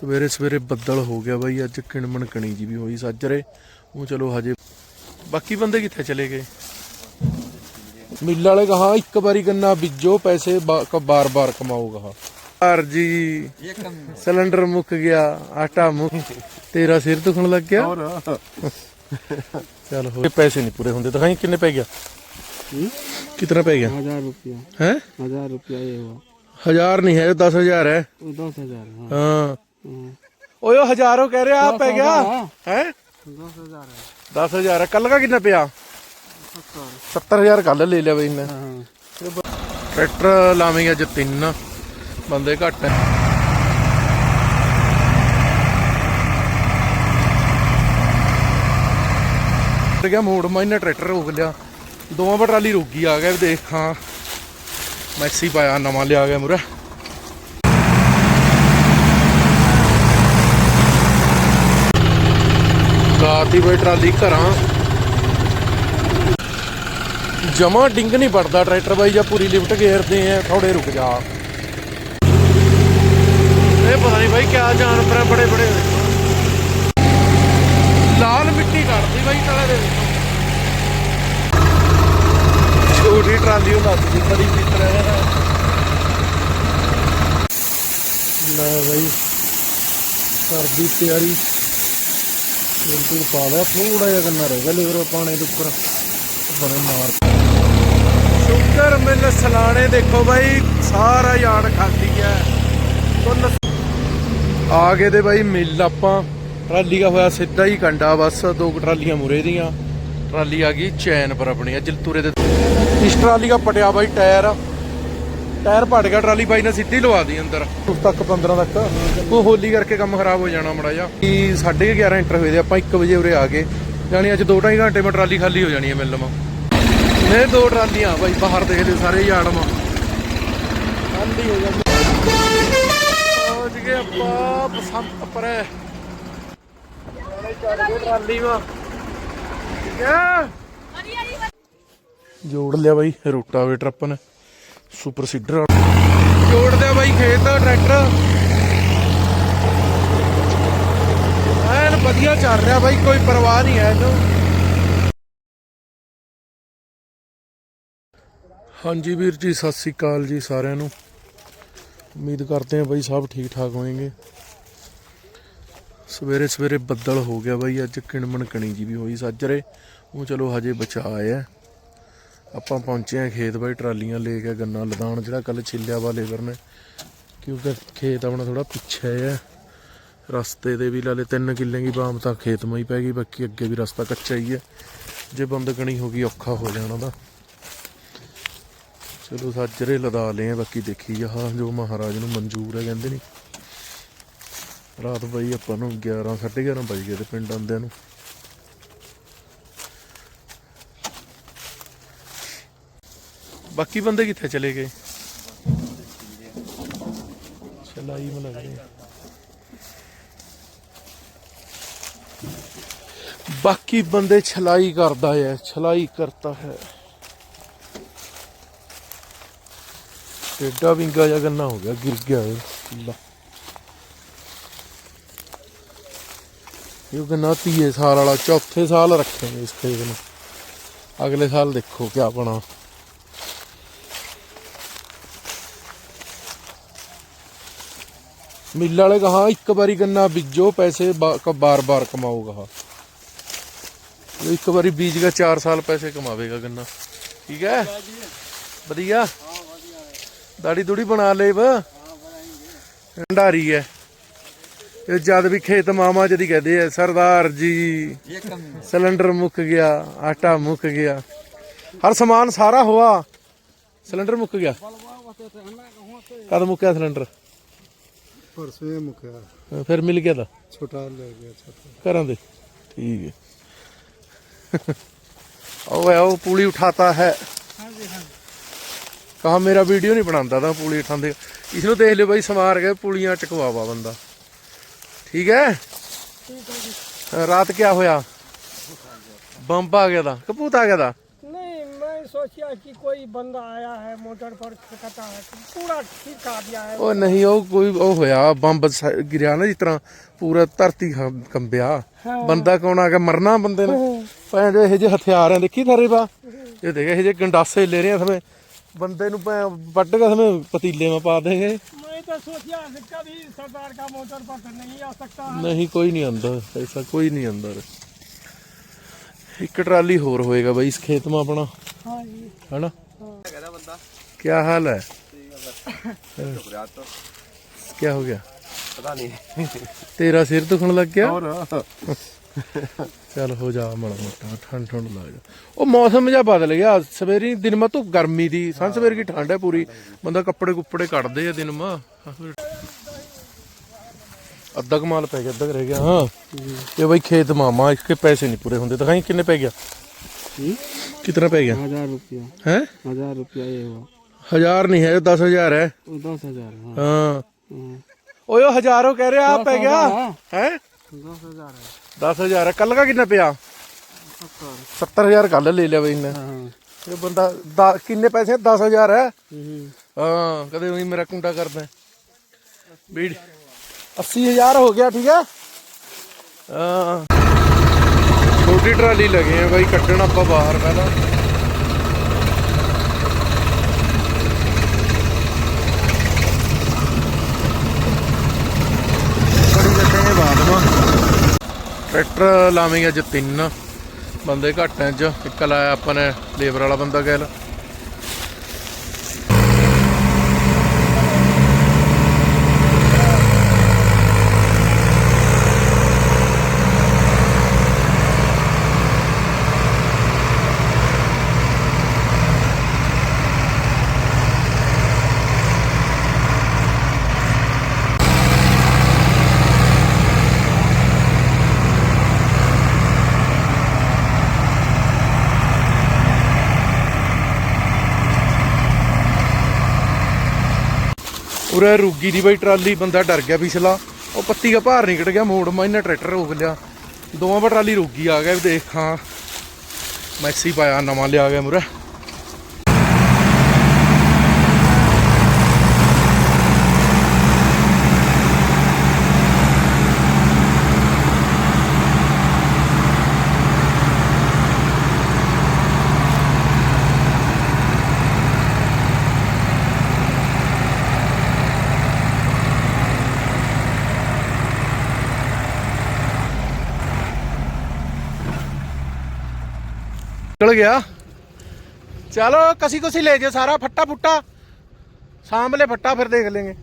ਸਵੇਰੇ ਸਵੇਰੇ ਬੱਦਲ ਹੋ ਗਿਆ ਬਾਈ ਅੱਜ ਕਿਣਮਣ ਕਣੀ ਜੀ ਵੀ ਹੋਈ ਸੱਜਰੇ ਉਹ ਚਲੋ ਹਜੇ ਬਾਕੀ ਬੰਦੇ ਕਿੱਥੇ ਚਲੇ ਗਏ? ਮਿੱਲ ਵਾਲੇ ਕਹਾ ਇੱਕ ਵਾਰੀ ਗੰਨਾ ਬੀਜੋ ਪੈਸੇ ਬਾਰ-ਬਾਰ ਕਮਾਓ ਕਹਾ ਘਰ ਜੀ ਸਿਲੰਡਰ ਮੁੱਕ ਗਿਆ ਆਟਾ ਮੁੱਕ ਤੇਰਾ ਸਿਰ ਦੁਖਣ ਲੱਗ ਗਿਆ। ਹੋਰ। ਚਲ ਹੋ ਪੈਸੇ ਨਹੀਂ ਪੂਰੇ ਹੁੰਦੇ ਦਿਖਾਈ ਕਿੰਨੇ ਪੈ ਗਿਆ? ਕਿਤਨਾ ਪੈ ਗਿਆ? 1000 ਰੁਪਿਆ ਹੈ? 1000 ਰੁਪਿਆ ਇਹ ਹੁਆ 1000 ਨਹੀਂ ਹੈ। 10000 ਹੈ। 10000 ਹਾਂ। ਓਏ ਹਜ਼ਾਰੋਂ ਕਹਿ ਰਿਹਾ ਪੈ ਗਿਆ। ਹੈ? 10000 10000 ਕੱਲ ਦਾ ਕਿੰਨਾ ਪਿਆ? 70000 ਕੱਲ ਲੈ ਲਿਆ ਬਈ ਮੈਂ। ਟਰੈਕਟਰ ਲਾਵੇਂਗੇ ਅੱਜ ਤਿੰਨ। ਬੰਦੇ ਘੱਟ ਹੈ ਟਰ ਗਿਆ ਮੋੜ ਮਾਇਨੇ ਟਰੈਕਟਰ ਰੋਕ ਲਿਆ। ਦੋਵਾਂ ਪਰ ਟਰਾਲੀ ਰੁਕ ਗਈ ਆ ਗਿਆ ਦੇਖ ਹਾਂ। ਮੈਕਸੀ ਪਾਇਆ ਨਵਾਂ ਲਿਆ ਗਿਆ ਮੁਰਾ। ਲਾਤੀ ਬਈ ਟਰਾਲੀ ਘਰਾਂ। ਜਮਾ ਡਿੰਗ ਨਹੀਂ ਪੜਦਾ ਟਰੈਕਟਰ ਬਾਈ ਜਾਂ ਪੂਰੀ ਲਿਫਟ ਘੇਰਦੇ ਆ ਥੋੜੇ ਰੁਕ ਜਾ। ਇਹ ਪਤਾ ਨਹੀਂ ਬਾਈ ਕਿਆ ਜਾਨਵਰ ਬੜੇ ਬੜੇ। ਲਾਲ ਮਿੱਟੀ ਕੱਢਦੀ ਬਾਈ ਤਲੇ ਦੇ ਵਿੱਚੋਂ। ਛੋਟੀ ਟਰਾਲੀ ਉਹ ਲੱਦਦੀ ਬੜੀ ਮਿੱਤਰ ਹੈ ਲੈ ਬਾਈ ਕਰਦੀ ਤਿਆਰੀ। ਬਿਲਕੁਲ ਪਾ ਲਿਆ ਥੋੜਾ ਜਿਹਾ ਗੰਨਾ ਰਹਿ ਗਿਆ ਲੇਵਰ ਪਾਣੇ ਦੇ ਉੱਪਰ। ਬਣੇ ਮਾਰ। ਸ਼ੁਕਰ ਮਿਲ ਸਲਾਣੇ ਦੇਖੋ ਬਾਈ, ਸਾਰਾ ਯਾਰਡ ਖਾਲੀ ਹੈ। ਕੁੱਲ ਆ ਗਏ ਤੇ ਬਾਈ ਮਿਲ ਆਪਾਂ। ਟਰਾਲੀ ਦਾ ਹੋਇਆ ਸਿੱਧਾ ਹੀ ਕੰਡਾ, ਬਸ ਦੋ ਟਰਾਲੀਆਂ ਮੁਰੇ ਦੀਆਂ। ਟਰਾਲੀ ਆ ਗਈ ਚੈਨ ਪਰ ਆਪਣੀ ਅੱਜ ਤੁਰੇ ਦੇ ਇਸ ਟਰਾਲੀ ਦਾ ਪਟਿਆ ਬਾਈ ਟਾਇਰ। ਟਾਇਰ ਪੜ ਗਿਆ ਟਰਾਲੀ ਬਾਈ ਨੇ ਸਿੱਧੀ ਲਵਾ ਦੀ ਅੰਦਰ। ਉਸ ਤੱਕ 15 ਤੱਕ। ਉਹ ਹੋਲੀ ਕਰਕੇ ਕੰਮ ਖਰਾਬ ਹੋ ਜਾਣਾ ਮੜਾ ਜਾ ਕੀ 11:30 ਐਂਟਰ ਹੋਏ ਦੇ ਆਪਾਂ 1 ਵਜੇ ਉਰੇ ਆ ਗਏ। ਜਾਣੀ ਅੱਜ 2.5 ਘੰਟੇ ਮੈਂ ਟਰਾਲੀ ਖਾਲੀ ਹੋ ਜਾਣੀ ਹੈ ਮਿਲ ਇਹ ਦੋ ਟਰਾਲੀਆਂ ਬਾਈ ਬਾਹਰ ਦੇਖ ਲਿਓ ਸਾਰੇ ਯਾਰਡ ਮਾ ਖਾਲੀ ਹੋ ਜਾਂਦੀ ਪਹੁੰਚ ਗਏ ਆਪਾਂ ਬਸੰਤ ਪਰੇ। ਟਰਾਲੀ ਮਾ ਠੀਕ ਹੈ ਜੋੜ ਲਿਆ ਬਾਈ ਰੋਟਾਵੇਟਰ ਆਪਾਂ ਨੇ। ਸੁਪਰ ਸੀਡਰ ਜੋੜ ਬਾਈ ਖੇਤ ਟਰੈਕਟਰ। ਐਨ ਵਧੀਆ ਚੱਲ ਰਿਹਾ ਬਾਈ, ਕੋਈ ਪਰਵਾਹ ਨਹੀਂ ਹੈ ਇਹਨੂੰ। ਹਾਂਜੀ ਵੀਰ ਜੀ, ਸਤਿ ਸ੍ਰੀ ਅਕਾਲ ਜੀ ਸਾਰਿਆਂ ਨੂੰ। ਉਮੀਦ ਕਰਦੇ ਹਾਂ ਬਾਈ ਸਭ ਠੀਕ ਠਾਕ ਹੋਣਗੇ ਸਵੇਰੇ ਸਵੇਰੇ ਬੱਦਲ ਹੋ ਗਿਆ ਬਾਈ, ਅੱਜ ਕਿਣਮਣ ਕਣੀ ਜੀ ਵੀ ਹੋਈ ਸੱਜਰੇ ਉਹ ਚਲੋ ਹਜੇ ਬਚਾ ਆਇਆ ਆਪਾਂ ਪਹੁੰਚੇ ਆ ਖੇਤ ਬਾਈ, ਟਰਾਲੀਆਂ ਲੈ ਕੇ ਗੰਨਾ ਲਦਾਨ ਜਿਹੜਾ ਕੱਲ ਛਿੱਲਿਆ ਵਾ ਲੇਬਰ ਨੇ। ਕਿਉਂਕਿ ਖੇਤ ਆਪਣਾ ਥੋੜਾ ਪਿੱਛੇ ਆ। ਰਸਤੇ ਦੇ ਵੀ ਲਾਲੇ 3 ਕਿੱਲੇ ਦੀ ਬਾਮ ਤਾਂ ਖੇਤ ਮਈ ਪੈ ਗਈ, ਬਾਕੀ ਅੱਗੇ ਵੀ ਰਸਤਾ ਕੱਚਾ ਹੀ ਹੈ ਜੇ ਬੰਦ ਕਣੀ ਹੋ ਗਈ, ਔਖਾ ਹੋ ਜਾਣਾ ਦਾ ਚਲੋ ਸਾਜਰੇ ਲਦਾ ਲਏ ਬਾਕੀ ਦੇਖੀ ਜਾ ਜੋ ਮਹਾਰਾਜ ਨੂੰ ਮਨਜ਼ੂਰ ਹੈ ਕਹਿੰਦੇ ਨਹੀਂ ਰਾਤ ਬਈ ਆਪਾਂ ਨੂੰ 11 11:30 ਵਜ ਗਏ ਤੇ ਪਿੰਡ ਆਂਦਿਆਂ ਨੂੰ। ਬਾਕੀ ਬੰਦੇ ਕਿੱਥੇ ਚਲੇ ਗਏ? ਚਲਾਈ ਮ ਲੱਗ ਬਾਕੀ ਬੰਦੇ ਛਲਾਈ ਕਰਦਾ ਹੈ, ਛਲਾਈ ਕਰਤਾ ਹੈ। ਟੇਡਾ ਵਿੰਗਾ ਜਿਹਾ ਗੰਨਾ ਹੋ ਗਿਆ, ਗਿਰ ਗਿਆ ਲਾ। ਇਹ ਗੰਨਾ ਤੀਏ ਸਾਲ ਵਾਲਾ, ਚੌਥੇ ਸਾਲ ਰੱਖਾਂਗੇ ਇਸ ਖੇਤ ਨੂੰ। ਅਗਲੇ ਸਾਲ ਦੇਖੋ ਕਿਆ ਬਣਾ। ਮਿੱਲ ਵਾਲੇ ਕਹਾ ਇੱਕ ਵਾਰੀ ਗੰਨਾ ਬੀਜੋ, ਪੈਸੇ ਬਾਰ-ਬਾਰ ਕਮਾਓ ਕਹਾ ਇੱਕ ਵਾਰੀ ਬੀਜ ਕੇ 4 ਸਾਲ ਪੈਸੇ ਕਮਾਵੇਗਾ ਗੰਨਾ। ਠੀਕ ਹੈ? ਵਧੀਆ? ਦਾੜੀ ਦੂੜੀ ਬਣਾ ਲੈ ਬ ਢਾਰੀ ਹੈ। ਇਹ ਜਦ ਵੀ ਖੇਤ ਮਾਮਾ ਜਦੀ ਕਹਦੇ ਆ, ਸਰਦਾਰ ਜੀ, ਸਿਲੰਡਰ ਮੁੱਕ ਗਿਆ, ਆਟਾ ਮੁੱਕ ਗਿਆ। ਹਰ ਸਮਾਨ ਸਾਰਾ ਹੋਆ। ਸਿਲੰਡਰ ਮੁੱਕ ਗਿਆ। ਕਦ ਮੁੱਕਿਆ ਸਿਲੰਡਰ? ਪਰਸੋਂ ਇਹ ਮੁਕਿਆ ਫਿਰ ਮਿਲ ਗਿਆ ਦਾ ਛੋਟਾ ਲੈ ਗਿਆ ਛੋਟਾ ਘਰਾਂ ਦੇ। ਠੀਕ ਹੈ। ਉਹ ਹੈ ਉਹ ਪੂਲੀ ਉਠਾਤਾ ਹੈ। ਹਾਂਜੀ ਹਾਂਜੀ। ਕਹਾ ਮੇਰਾ ਵੀਡੀਓ ਨਹੀਂ ਬਣਾਉਂਦਾ ਤਾਂ ਪੂਲੀ ਉਠਾਉਂਦੇ। ਇਸ ਨੂੰ ਦੇਖ ਲਿਓ ਬਾਈ ਸਮਾਰ ਕੇ ਪੂਲੀਆਂ ਚਕਵਾਵਾ ਬੰਦਾ। ਠੀਕ ਹੈ? ਰਾਤ ਕਿਆ ਹੋਇਆ? ਬੰਬ ਆ ਗਿਆ ਦਾ ਕਪੂਤ ਆ ਗਿਆ ਦਾ सोचिए कि कोई बंदा आया है मोटर पर खटखटा है पूरा ठीक कर दिया है ਉਹ ਨਹੀਂ ਉਹ ਕੋਈ ਉਹ ਹੋਇਆ ਬੰਬ ਸ- ਗਿਰਿਆ ਨਾ ਜਿਸ ਤਰ੍ਹਾਂ ਪੂਰਾ ਧਰਤੀ ਖੰ- ਕੰਬਿਆ ਬੰਦਾ ਕੌਣ ਆ ਗਿਆ ਮਰਨਾ ਬੰਦੇ ਨੇ ਭੈਣ ਜੋ ਇਹ ਜਿਹੇ ਹਥਿਆਰ ਆ ਦੇਖੀ ਥਾਰੇ ਬਾ ਇਹ ਦੇਖ ਇਹ ਜਿਹੇ ਗੰਡਾਸੇ ਲੈ ਰਹੇ ਆ ਸਮੇਂ ਬੰਦੇ ਨੂੰ ਭੈਣ ਵੱਢ ਕੇ ਸਮੇਂ ਪਤੀਲੇ ਮਾ ਪਾ ਦੇਗੇ मैं तो सोचिया कि कभी सरदार का मोटर पर तो नहीं आ सकता है ਨਹੀਂ ਕੋਈ ਨਹੀਂ ਅੰਦਰ ਐਸਾ ਕੋਈ ਨਹੀਂ ਅੰਦਰ ਇੱਕ ਟਰਾਲੀ ਹੋਰ ਹੋਏਗਾ ਬਾਈ ਇਸ ਖੇਤ ਮਾ ਆਪਣਾ। हाँ जी ਹੈਨਾ ਕੀ ਹਾਲ ਹੈ? ਕੀ ਹੋ। ਗਿਆ? ਪਤਾ ਨਹੀਂ। ਤੇਰਾ ਸਿਰ ਦੁਖਣ ਲੱਗ ਗਿਆ? ਹੋਰ। ਚੱਲ ਹੋ ਜਾ ਮਾੜਾ ਮੋਟਾ ਠੰਡ ਠੰਡ ਲੱਗ ਜਾ। ਉਹ ਮੌਸਮ ਜਿਹਾ ਬਦਲ ਗਿਆ ਸਵੇਰੀ ਦਿਨ ਮਾ ਧੁੱਪ ਗਰਮੀ ਦੀ ਸਾਂ ਸਵੇਰ ਕੀ ਠੰਡ ਹੈ ਪੂਰੀ। ਬੰਦਾ ਕੱਪੜੇ ਕੁੱਪੜੇ ਕੱਢਦੇ ਆ ਦਿਨ ਮਾ। ਅੱਧਾ ਕਮਾਲ ਪੈ ਗਿਆ ਅੱਧਾ ਕੁ ਰਹਿ ਗਿਆ ਹਾਂ ਇਹ ਬਈ ਖੇਤ ਮਾਮਾ ਇਸਕੇ ਪੈਸੇ ਨਹੀਂ ਪੂਰੇ ਹੁੰਦੇ ਦਿਖਾਈ ਕਿੰਨੇ ਪੈ ਗਿਆ ਕਿਤਨਾ ਪੈ ਗਿਆ हजार रुपया ਹੈ हजार रुपया ये हुआ ਹਜ਼ਾਰ ਨਹੀਂ ਹੈ 10000 ਹੈ वो दस हजार हाँ ਹਾਂ ਓਏ ਉਹ ਹਜ਼ਾਰੋਂ ਕਹਿ ਰਿਹਾ ਆ ਪੈ ਗਿਆ ਹੈ दस हजार है 10000 ਹੈ ਕੱਲ ਦਾ ਕਿੰਨਾ ਪਿਆ सत्तर 70000 ਕੱਲ ਲੈ ਲਿਆ ਬਈ ਇਹਨੇ हाँ ਇਹ ਬੰਦਾ ਦਾ- ਕਿੰਨੇ ਪੈਸੇ 10000 ਹੈ हम्म। ਹਾਂ ਕਦੇ ਉਹੀ ਮੇਰਾ ਕੁੰਡਾ ਕਰਦਾ ਵੀੜ 80000 ਹੋ ਗਿਆ ਠੀਕ ਹੈ? ਛੋਟੀ ਟਰਾਲੀ ਲਗੇ ਆ ਬਾਈ ਕੱਢਣ ਆਪਾਂ ਬਾਹਰ ਪਹਿਲਾਂ। ਟਰੈਕਟਰ ਲਾਵੇਂਗੇ ਅੱਜ ਤਿੰਨ। ਬੰਦੇ ਘੱਟ ਐ ਚ ਇੱਕ ਲਾਇਆ ਆਪਾਂ ਨੇ ਲੇਬਰ ਵਾਲਾ ਬੰਦਾ ਕਹਿ ਉਰੇ ਰੁੱਗੀ ਦੀ ਬਈ ਟਰਾਲੀ, ਬੰਦਾ ਡਰ ਗਿਆ ਪਿਛਲਾ। ਉਹ ਪੱਤੀ ਦਾ ਭਾਰ ਨਿਕਲ ਗਿਆ ਮੋੜ, ਮਾ ਇਹਨੇ ਟਰੈਕਟਰ ਰੋਕ ਲਿਆ। ਦੋਵਾਂ ਪਰ ਟਰਾਲੀ ਰੁੱਗੀ ਆ ਗਿਆ, ਵੀ ਦੇਖ ਹਾਂ। ਮੈਕਸੀ ਪਾਇਆ, ਨਵਾਂ ਲਿਆ ਗਿਆ ਮੁਰੇ। ਨਿਕਲ ਗਿਆ। ਚਲੋ, ਕਸੀ ਕਸੀ ਲੈ ਜੇ ਸਾਰਾ ਫੱਟਾ ਫੁੱਟਾ। ਸਾਂਭ ਫੱਟਾ ਫਿਰ ਦੇਖ ਲੈਂਗੇ।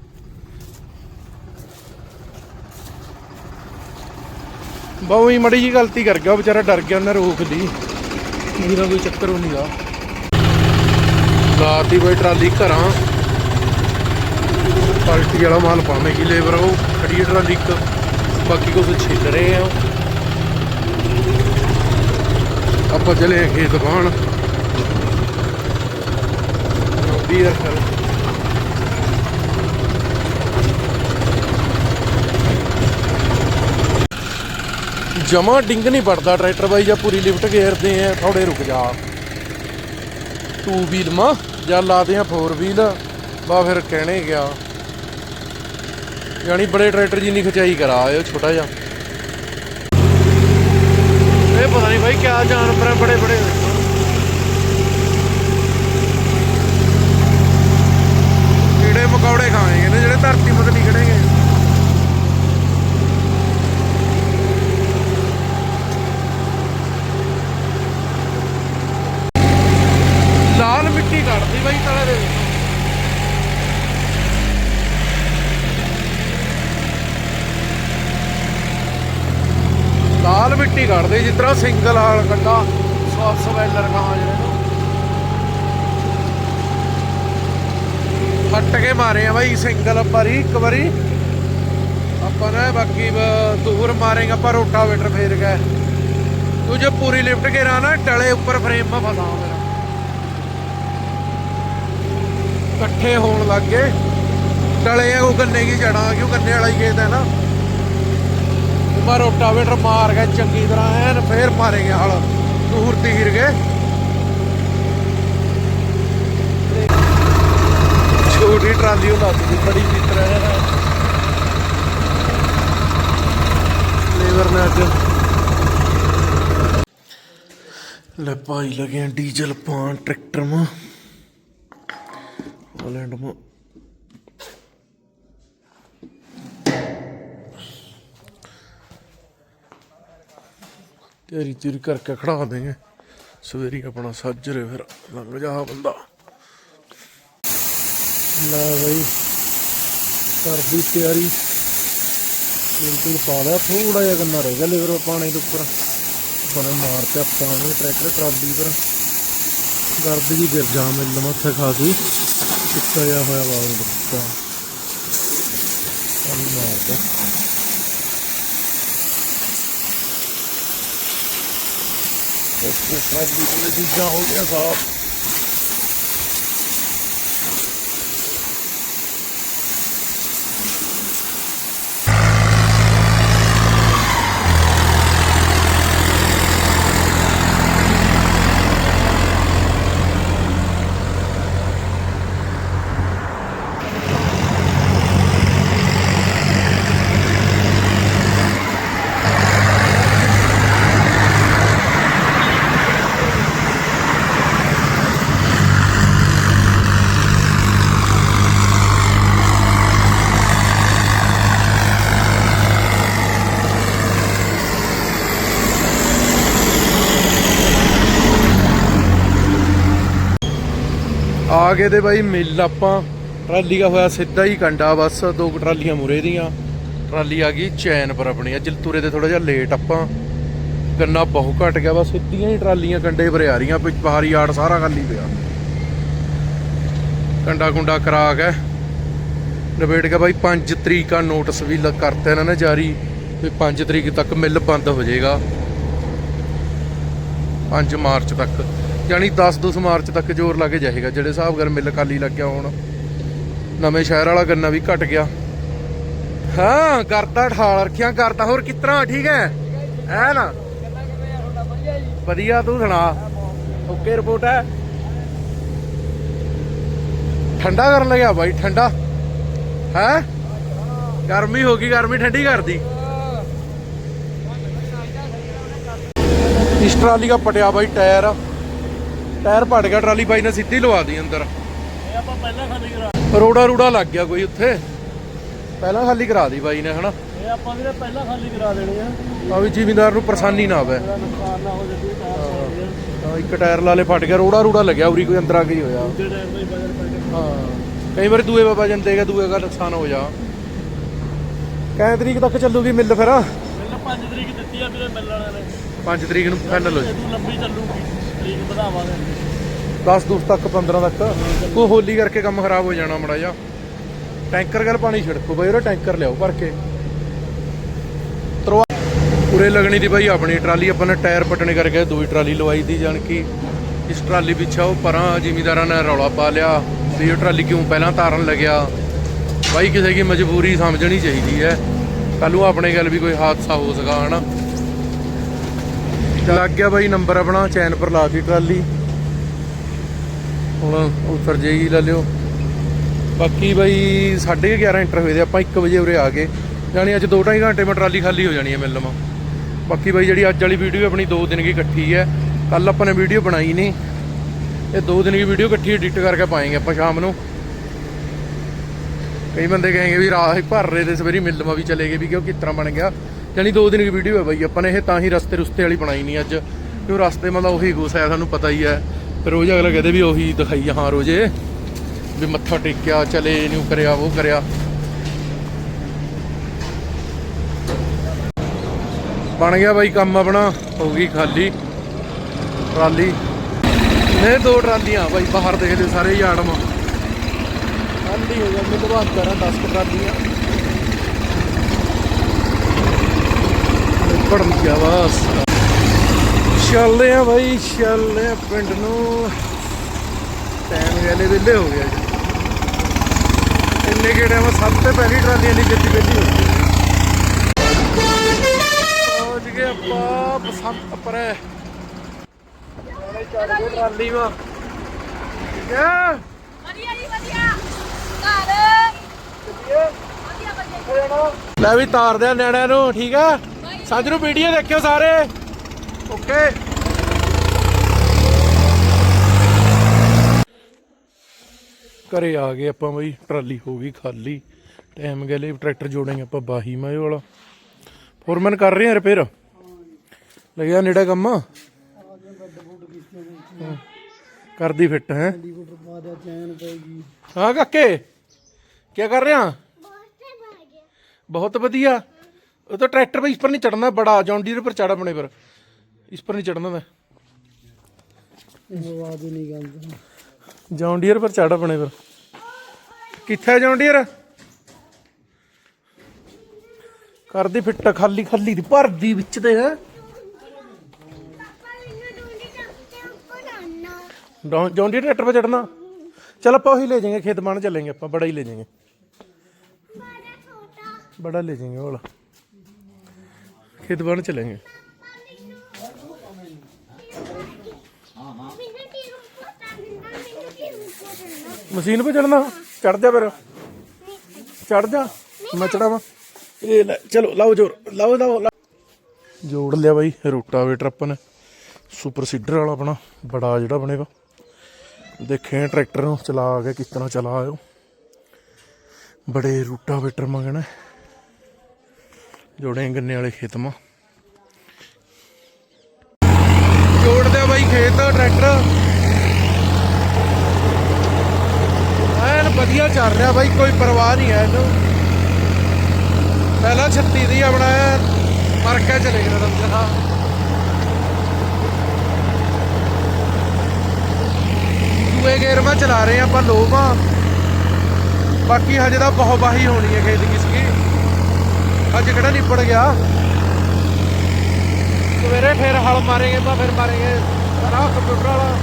ਬਹੁ ਹੀ ਮੜੀ ਜੀ ਗਲਤੀ ਕਰ ਗਿਆ, ਉਹ ਵਿਚਾਰਾ ਡਰ ਗਿਆ ਉਹਨੇ ਰੋਕ ਲਈ ਨਹੀਂ ਤਾਂ ਕੋਈ ਚੱਕਰ ਉਹ ਨਹੀਂਗਾ ਲਾਤੀ ਬਈ ਟਰਾਲੀ ਘਰਾਂ। ਪਾਰਟੀ ਵਾਲਾ ਮਾਲ ਪਾਵੇਂਗੀ ਲੇਬਰ ਉਹ। ਖੜੀ ਟਰਾਲੀ ਬਾਕੀ ਕੁਝ ਛਿੱਲ ਰਹੇ ਆ ਆਪਾਂ ਚਲੇ ਗਏ ਦੁਕਾਨ ਬਾਣ ਕਰ ਜਮਾ ਡਿੰਗ ਨਹੀਂ ਪੜਦਾ ਟਰੈਕਟਰ ਬਾਈ ਜਾਂ ਪੂਰੀ ਲਿਫਟ ਘੇਰਦੇ ਆ ਥੋੜੇ ਰੁਕ ਜਾ। ਟੂ ਵੀਲ ਮਾ, ਜਾਂ ਲਾਦੇ ਆ ਫੋਰ ਵੀਲ ਬਾ ਫਿਰ ਕਹਿਣੇ ਗਿਆ। ਯਾਨੀ ਬੜੇ ਟਰੈਕਟਰ ਜੀ ਨਹੀਂ ਖਚਾਈ ਕਰਾ ਇਹ ਛੋਟਾ ਜਿਹਾ। ਪਤਾ ਨਹੀਂ ਬਾਈ ਕਿਆ ਜਾਨਵਰ ਹੈ ਬੜੇ ਬੜੇ ਕੀੜੇ ਮਕੌੜੇ ਖਾਏਗੇ ਨੇ ਜਿਹੜੇ ਧਰਤੀ ਮਤ ਨਿਕੜੇਗੇ ਲਾਲ ਮਿੱਟੀ ਕੱਢਦੀ ਬਾਈ ਤਲੇ ਦੇ ਵਿੱਚ। ਲਾਲ ਮਿੱਟੀ ਕੱਢਦੇ ਜਿਸ ਤਰ੍ਹਾਂ ਸਿੰਗਲ ਹਾਲ ਕੱਢਾ ਸਵਾਸ ਸਵੈਲਰ ਕਹਾਂ ਜਿਹੜੇ ਨੂੰ। ਫੱਟ ਕੇ ਮਾਰੇ ਆ ਬਾਈ ਸਿੰਗਲ ਵਾਰੀ ਇੱਕ ਵਾਰੀ। ਆਪਾਂ ਨੇ ਬਾਕੀ ਦੂਰ ਮਾਰੇਗਾ ਆਪਾਂ ਰੋਟਾਵੇਟਰ ਫੇਰ ਗਏ ਤੂੰ ਜੇ ਪੂਰੀ ਲਿਫਟ ਕੇ ਰਾ ਨਾ ਟਲੇ ਉੱਪਰ ਫਰੇਮ ਮਾ ਫਸਾ ਮੇਰਾ ਇਕੱਠੇ ਹੋਣ ਲੱਗ ਗਏ। ਟਲੇ ਆ, ਉਹ ਗੰਨੇ ਕੀ ਜੜਾ ਕਿਉਂ ਗੰਨੇ ਵਾਲਾ ਹੀ ਖੇਤ ਹੈ ਨਾ? ਮੈਂ ਰੋਟਾਵੇਟਰ ਮਾਰ ਕੇ ਚੰਗੀ ਤਰ੍ਹਾਂ ਐਨ ਫੇਰ ਮਾਰੇਗੇ ਹਲ, ਦੂਰ ਤੀਰ ਕੇ ਛੋਟੀ ਟਰਾਲੀ ਉਹ ਲੱਗ ਗਈ ਬੜੀ ਮਿੱਤਰ ਹੈ। ਲੇਬਰ ਨੇ ਅੱਜ ਲੈ ਪਾਈ ਲਗੇ ਡੀਜ਼ਲ ਪਾਣ ਟਰੈਕਟਰ ਮਾ। ਹਾਲੈਂਡ ਮਾ। ਤੇਰੀ ਤੇਰੀ ਕਰਕੇ ਖੜਾ ਦੇਂਗੇ ਸਵੇਰੀ ਆਪਣਾ ਸੱਜਰੇ ਫਿਰ, ਲੰਘ ਜਾ ਬੰਦਾ। ਲੈ ਬਈ, ਘਰ ਤਿਆਰੀ। ਤੇਲ ਪਾ ਲਿਆ ਥੋੜਾ ਜਿਹਾ ਗੰਨਾ ਰਹਿ ਗਿਆ ਲੇਵਰ ਪਾਣੀ ਦੇ ਉੱਪਰ। ਬਣੇ ਮਾਰ ਤੇ ਪਾਣੀ, ਟਰੈਕਟਰ ਟਰਾਲੀ ਪਰ। ਦਰਦ ਜੀ ਗਿਰ ਜਾ ਮਿਲ ਮੱਥੇ ਖਾ ਕੇ। ਟਿੱਕਾ ਜਿਹਾ ਹੋਇਆ ਵਾ ਉਹ। ਦਿੱਤਾ ਪਾਣੀ ਮਾਰ ਤੇ ਉਸ ਤੇ ਟਰਾਲੀ ਕੋਲੇ ਚੀਜ਼ਾਂ ਆ ਗਏ ਤੇ ਬਾਈ ਮਿਲ ਆਪਾਂ। ਟਰਾਲੀ ਦਾ ਹੋਇਆ ਸਿੱਧਾ ਹੀ ਕੰਡਾ ਬਸ, ਦੋ ਟਰਾਲੀਆਂ ਮੁਰੇ ਦੀਆਂ। ਟਰਾਲੀ ਆ ਗਈ ਚੈਨ ਪਰ ਆਪਣੀ ਅੱਜ ਤੁਰੇ ਤੇ ਥੋੜਾ ਜਿਹਾ ਲੇਟ ਆਪਾਂ। ਗੰਨਾ ਬਹੁਤ ਘਟ ਗਿਆ, ਬਸ ਸਿੱਧੀਆਂ ਹੀ ਟਰਾਲੀਆਂ ਕੰਡੇ ਭਰੇ ਆ ਰਹੀਆਂ ਵਿੱਚ ਬਾਹਰੀ ਆੜ ਸਾਰਾ ਖਾਲੀ ਪਿਆ। ਕੰਡਾ ਕੁੰਡਾ ਕਰਾ ਕੇ ਨਵੇੜ ਕੇ ਬਾਈ 5 ਤਰੀਕ ਦਾ ਨੋਟਿਸ ਵੀ ਕਰਤਾ ਇਹਨਾਂ ਨੇ ਜਾਰੀ, ਵੀ 5 ਤਰੀਕ ਤੱਕ ਮਿੱਲ ਬੰਦ ਹੋ ਜਾਏਗਾ। 5 ਮਾਰਚ ਤੱਕ। ਯਾਨੀ 10-10 ਮਾਰਚ ਤੱਕ ਜ਼ੋਰ ਲੱਗ ਜਾਏਗਾ। ਜਿਹੜੇ ਹਿਸਾਬ ਕਰ ਮਿਲ ਕਾਲੀ ਲੱਗਿਆ ਹੁਣ। ਨਵੇਂ ਸ਼ਹਿਰ ਵਾਲਾ ਗੰਨਾ ਵੀ ਘਟ ਗਿਆ। ਹਾਂ, ਕਰਤਾ ਠਾਲ, ਰੱਖਿਆ ਕਰਤਾ। ਹੋਰ ਕਿਤਨਾ ਠੀਕ ਹੈ? ਐ ਨਾ? ਵਧੀਆ ਤੂੰ ਸੁਣਾ। ਓਕੇ ਰਿਪੋਰਟ ਹੈ। ਠੰਡਾ ਕਰਨ ਲੱਗਿਆ ਬਾਈ, ਠੰਡਾ। ਹੈ? ਗਰਮੀ ਹੋ ਗਈ, ਗਰਮੀ ਠੰਡੀ ਕਰਦੀ। ਇਸ ਟਰਾਲੀ ਦਾ ਪਟਿਆ ਬਾਈ, ਟਾਇਰ। ਟਾਇਰ ਪਟ ਗਿਆ ਟਰਾਲੀ ਬਾਈ ਨੇ ਸਿੱਧੀ ਲਵਾ ਦੀ ਅੰਦਰ। ਇਹ ਆਪਾਂ ਪਹਿਲਾਂ ਖਾਲੀ ਕਰਾ ਰੋੜਾ ਰੂੜਾ ਲੱਗ ਗਿਆ ਕੋਈ ਉੱਥੇ। ਪਹਿਲਾਂ ਖਾਲੀ ਕਰਾ ਦੀ ਬਾਈ ਨੇ ਹਨਾ? ਇਹ ਆਪਾਂ ਵੀਰੇ ਪਹਿਲਾਂ ਖਾਲੀ ਕਰਾ ਦੇਣੀ ਆ ਆ ਵੀ ਜ਼ਿਮੀਂਦਾਰ ਨੂੰ ਪਰੇਸ਼ਾਨੀ ਨਾ ਆਵੇ ਨੁਕਸਾਨ ਨਾ ਹੋ ਤਾਂ ਇੱਕ ਟਾਇਰ ਲਾਲੇ ਫਟ ਗਿਆ ਰੋੜਾ ਰੂੜਾ ਲੱਗਿਆ ਉਰੀ ਕੋਈ ਅੰਦਰ ਆ ਕੇ ਹੀ ਹੋਇਆ। ਦੂਜੇ ਟਾਇਰ ਦਾ ਹੀ ਬਜਟ ਪੈ ਗਿਆ ਹਾਂ ਕਈ ਵਾਰੀ ਦੂਏ ਬਾਬਾ ਜਨ ਦੇਗਾ ਦੂਏ ਦਾ ਨੁਕਸਾਨ ਹੋ ਜਾ। ਕੈ ਤਰੀਕ ਤੱਕ ਚੱਲੂਗੀ ਮਿੱਲ ਫਿਰ? ਮੈਨੂੰ 5 ਤਰੀਕ ਦਿੱਤੀ ਆ ਵੀਰੇ ਮਿਲਣ ਵਾਲੇ। ਨੇ 5 ਤਰੀਕ ਨੂੰ ਫਾਈਨਲ ਹੋ ਜਾ। ਲੰਬੀ ਚੱਲੂਗੀ। ਤਰੀਕ ਵਧਾਵਾਂਗੇ 10 ਦੂਸ ਤੱਕ 15 ਤੱਕ। ਕੋਈ ਹੋਲੀ ਕਰਕੇ ਕੰਮ ਖਰਾਬ ਹੋ ਜਾਣਾ ਮੜਾ ਜਾ ਟੈਂਕਰ ਗੱਲ ਪਾਣੀ ਛਿੜਕੋ ਬਈ ਉਹ ਟੈਂਕਰ ਲਿਆਓ ਭਰ ਕੇ। ਤਰਵਾ ਲੱਗਣੀ ਦੀ ਬਾਈ ਆਪਣੀ ਟਰਾਲੀ, ਆਪਾਂ ਨੇ ਟਾਇਰ ਪਟਣੇ ਕਰਕੇ ਦੂਈ ਟਰਾਲੀ ਲਵਾਈ ਦੀ ਜਾਣ ਕਿ ਇਸ ਟਰਾਲੀ ਪਿੱਛਾ ਉਹ ਪਰਾਂ ਜ਼ਿਮੀਦਾਰਾਂ ਨੇ ਰੌਲਾ ਪਾ ਲਿਆ ਵੀ ਇਹ ਟਰਾਲੀ ਕਿਉਂ ਪਹਿਲਾਂ ਤਾਰਨ ਲੱਗਿਆ। ਬਾਈ ਕਿਸੇ ਦੀ ਮਜਬੂਰੀ ਸਮਝਣੀ ਚਾਹੀਦੀ ਹੈ। ਕੱਲ ਨੂੰ ਆਪਣੇ ਗੱਲ ਵੀ ਕੋਈ ਹਾਦਸਾ ਹੋ ਸਕਾ ਹਨਾ? ਲੱਗ ਗਿਆ ਬਾਈ ਨੰਬਰ ਆਪਣਾ, ਚੈਨ ਪਰ ਲਾ ਕੇ ਟਰਾਲੀ। ਹੁਣ ਉਤਰ ਜੇਈ ਲੈ ਲਿਓ। ਬਾਕੀ ਬਾਈ 11:30 ਇੰਟਰ ਹੋਏ ਦੇ, ਆਪਾਂ 1 ਵਜੇ ਉਰੇ ਆ ਗਏ। ਯਾਨੀ ਅੱਜ 2.5 ਘੰਟੇ ਮੈਂ ਟਰਾਲੀ ਖਾਲੀ ਹੋ ਜਾਣੀ ਹੈ ਮਿਲ ਮਾ ਬਾਕੀ ਬਾਈ ਜਿਹੜੀ ਅੱਜ ਵਾਲੀ ਵੀਡੀਓ ਆਪਣੀ 2 ਦਿਨ ਦੀ ਇਕੱਠੀ ਹੈ ਕੱਲ ਆਪਾਂ ਨੇ ਵੀਡੀਓ ਬਣਾਈ ਨਹੀਂ। ਇਹ 2 ਦਿਨ ਦੀ ਵੀਡੀਓ ਇਕੱਠੀ ਐਡਿਟ ਕਰਕੇ ਪਾਏਂਗੇ ਆਪਾਂ ਸ਼ਾਮ ਨੂੰ। ਕਈ ਬੰਦੇ ਕਹੇਂਗੇ ਵੀ ਰਾਹ ਹੀ ਭਰ ਰਹੇ ਤੇ ਸਵੇਰੀ ਮਿਲ ਮਾ ਵੀ ਚਲੇ ਗਏ ਵੀ ਕਿਉਂ ਕਿਸ ਤਰ੍ਹਾਂ ਬਣ ਗਿਆ। ਯਾਨੀ 2 ਦਿਨ ਦੀ ਵੀਡੀਓ ਹੈ ਬਾਈ, ਆਪਾਂ ਨੇ ਇਹ ਤਾਂ ਹੀ ਰਸਤੇ ਰੁਸਤੇ ਵਾਲੀ ਬਣਾਈ ਨਹੀਂ ਅੱਜ। ਕਿਉਂ ਰਸਤੇ ਮਤਲਬ ਉਹੀ ਗੁੱਸਾ ਹੈ ਸਾਨੂੰ ਪਤਾ ਹੀ ਹੈ। ਰੋਜ਼ ਅਗਲਾ ਕਹਦੇ ਵੀ ਉਹੀ ਦਿਖਾਈ ਹਾਂ, ਰੋਜ਼ੇ ਵੀ ਮੱਥਾ ਟੇਕਿਆ, ਚਲੇ ਨੂੰ ਕਰਿਆ, ਉਹ ਕਰਿਆ। ਬਣ ਗਿਆ ਬਾਈ ਕੰਮ ਆਪਣਾ, ਹੋ ਗਈ ਖਾਲੀ। ਟਰਾਲੀ। ਨੇ ਦੋ ਟਰਾਲੀਆਂ ਬਾਈ, ਬਾਹਰ ਦੇਖਦੇ ਸਾਰੇ ਯਾਰਡ ਮਾ ਖਾਲੀ ਹੋ ਗਿਆ ਮੈਨੂੰ ਕਰਾਂ 10 ਟਰਾਲੀਆਂ। ਪੜਨ ਗਿਆ ਬਸ ਚੱਲਦੇ ਆ ਬਾਈ ਚੱਲਦੇ ਆ ਪਿੰਡ ਨੂੰ। ਟਾਈਮ ਵੇਲੇ ਵੇਲੇ ਹੋ ਗਿਆ ਜੀ ਇੰਨੇ ਕਿਹੜੇ ਮੈਂ ਸਭ ਤੋਂ ਪਹਿਲੀ ਟਰਾਲੀ ਇੰਨੀ ਜੱਦੀ ਬੈਠੀ ਪਹੁੰਚ ਗਏ ਆਪਾਂ ਬਸੰਤ ਪਰੇ ਗਏ ਟਰਾਲੀ ਵਾ। ਠੀਕ ਹੈ ਵਧੀਆ ਜੀ ਵਧੀਆ। ਲੈ ਵੀ ਤਾਰਦੇ ਆ ਨਿਆਣਿਆਂ ਨੂੰ ਠੀਕ ਆ? ਸਾਂਝ ਨੂੰ ਵੀਡੀਓ ਦੇਖਿਓ ਸਾਰੇ। ਓਕੇ। ਘਰੇ ਆ ਗਏ ਆਪਾਂ ਬਈ ਟਰਾਲੀ ਹੋ ਗਈ ਖਾਲੀ। ਟਾਈਮ ਗਏ ਲਈ ਟਰੈਕਟਰ ਜੋੜਾਂਗੇ ਆਪਾਂ ਬਾਹੀ ਮਾਏ ਵਾਲਾ। ਫੋਰਮੈਨ ਕਰ ਰਹੇ ਆ ਰਿਪੇਅਰ? ਲੱਗਿਆ ਨੇੜੇ ਕੰਮ। ਕਰਦੀ ਫਿੱਟ ਹੈ? ਹਾਂ ਕਾਕੇ ਕੀ ਕਰ ਰਿਹਾ? ਬਹੁਤ ਵਧੀਆ। ਉਹ ਤਾਂ ट्रैक्टर पे इस पर नहीं चढ़ना बड़ा जॉन डीर पर चढ़ अपने पर इस पर नहीं चढ़ना मैं आवाज ही नहीं गाता जॉन डीर पर चढ़ अपने पर ਕਿੱਥੇ ਜੌਨ ਡੀਅਰ ਕਰਦੀ ਫਿੱਟ ਖਾਲੀ ਖਾਲੀ ਦੀ ਭਰਦੀ ਵਿੱਚ ਤੇ ਹੈ जॉन डीयर ट्रैक्टर पे चढ़ना चल ਆਪਾਂ वही ले जाएंगे खेत बाण चलेंगे ਆਪਾਂ बड़ा ही ले जाएंगे बड़ा ले जाएंगे वो वाला खेत बाण चलेंगे ਮਸ਼ੀਨ 'ਤੇ ਚੜਨਾ ਚੜ ਜਾ ਫਿਰ ਚੜ ਜਾ ਮੈਂ ਚੜਾਵਾਂ ਇਹ ਲੈ ਚਲੋ ਲਾਓ ਜੋਰ ਲਾਓ ਲਾਓ ਲਾਓ। ਜੋੜ ਲਿਆ ਬਾਈ ਰੋਟਾਵੇਟਰ ਆਪਾਂ ਨੇ ਸੁਪਰ ਸੀਡਰ ਵਾਲਾ ਆਪਣਾ ਬੜਾ ਜਿਹੜਾ ਬਣੇਗਾ ਦੇਖੇ ਟਰੈਕਟਰ ਨੂੰ ਚਲਾ ਕੇ ਕਿਸ ਤਰ੍ਹਾਂ ਚਲਾ ਆਇਓ ਬੜੇ ਰੂਟਾਵੇਟਰ ਮੰਗਣਾ ਜੋੜੇ ਗੰਨੇ ਵਾਲੇ ਖੇਤ ਮਾ। ਜੋੜਦੇ ਬਾਈ ਖੇਤ, ਟਰੈਕਟਰ। ਐਨ ਵਧੀਆ ਚੱਲ ਰਿਹਾ ਬਾਈ, ਕੋਈ ਪਰਵਾਹ ਨਹੀਂ ਹੈ ਇਹਨੂੰ। ਪਹਿਲਾਂ 36 ਦੀ ਆਪਣਾ ਐਨ ਮਰ ਕੇ ਚਲੇ ਗਿਆ ਤਾਂ ਦੂਏ ਗੇਰ ਮਾ ਚਲਾ ਰਹੇ ਆਪਾਂ ਲੋਵਾ ਬਾਕੀ ਹਜੇ ਤਾਂ ਬਹੁਤ ਵਾਹੀ ਹੋਣੀ ਹੈ ਖੇਤ ਕਿਸਕੀ ਅੱਜ ਕਿਹੜਾ ਨਿਪੜ ਗਿਆ? ਸਵੇਰੇ ਫਿਰ ਹਲ ਮਾਰੇਗੇ ਤਾਂ ਫਿਰ ਮਾਰੇਗੇ ਸਾਰਾ ਕੰਪਿਊਟਰ ਵਾਲਾ।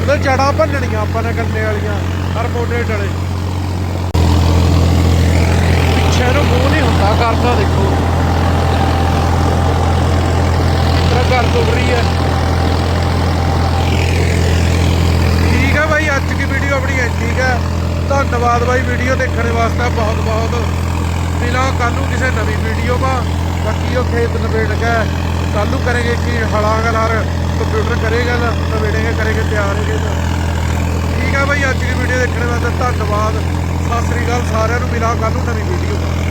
ਉਹਦੇ ਜੜਾਂ ਭੰਨਣੀਆਂ ਆਪਾਂ ਨੇ ਗੰਨੇ ਵਾਲੀਆਂ ਹਰ ਮੋਢੇ ਡਲੇ ਪਿੱਛੇ ਨੂੰ ਮੂੰਹ ਨਹੀਂ ਹੁੰਦਾ ਕਰਦਾ ਦੇਖੋ ਕਿਤਰਾ ਕਰ ਤੋਂ ਰਹੀ ਹੈ ਠੀਕ ਹੈ ਬਾਈ ਅੱਜ ਦੀ ਵੀਡੀਓ ਆਪਣੀ ਹੈ ਠੀਕ ਹੈ ਧੰਨਵਾਦ ਬਾਈ ਵੀਡੀਓ ਦੇਖਣ ਵਾਸਤੇ ਬਹੁਤ ਬਹੁਤ ਮਿਲਾਂ ਕੱਲ ਨੂੰ ਕਿਸੇ ਨਵੀਂ ਵੀਡੀਓ ਮਾ ਬਾਕੀ ਉਹ ਖੇਤ ਨਵੇੜ ਕੇ ਕੱਲ ਨੂੰ ਕਰਾਂਗੇ ਕੀ ਹਲਾਂਗਾ ਨਾਲ ਕੰਪਿਊਟਰ ਕਰੇਗਾ ਨਾ ਨਵੇੜੇਗੇ, ਕਰੇਗੇ ਤਿਆਰ ਹੋਗੇ ਤਾਂ। ਠੀਕ ਹੈ ਬਾਈ, ਅੱਜ ਦੀ ਵੀਡੀਓ ਦੇਖਣ ਵਾਸਤੇ ਧੰਨਵਾਦ। ਸਤਿ ਸ੍ਰੀ ਅਕਾਲ, ਸਾਰਿਆਂ ਨੂੰ ਮਿਲਾਂ ਕੱਲ ਨੂੰ ਨਵੀਂ ਵੀਡੀਓ